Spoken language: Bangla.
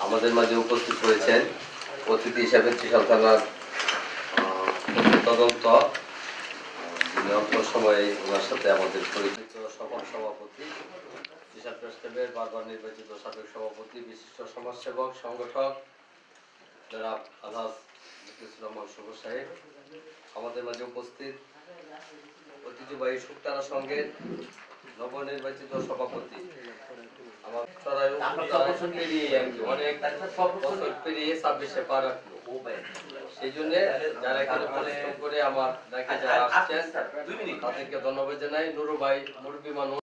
আমাদের মাঝে উপস্থিত হয়েছেন অতিথি হিসাবে ত্রিশাল থানার তদন্ত সময়ে ওনার সাথে আমাদের পরিচিত সভা সভাপতি প্রেস বারবার নির্বাচিত সাবেক সভাপতি বিশিষ্ট সমাজসেবক সংগঠক যারা আলহাজ রহমান শুভ সাহেব। আমাদের মাঝে উপস্থিত ঐতিহ্যবাহী শুক্তারা সঙ্গে নবনির্বাচিত সভাপতি। আমার অনেক বছর পেরিয়ে ছাব্বিশে পা রাখল। সেই জন্য যারা এখানে পরিশ্রম করে আমার ডাকে যারা আসছেন তাদেরকে ধন্যবাদ জানাই। নুরু ভাই মুরব্বী মানুষ।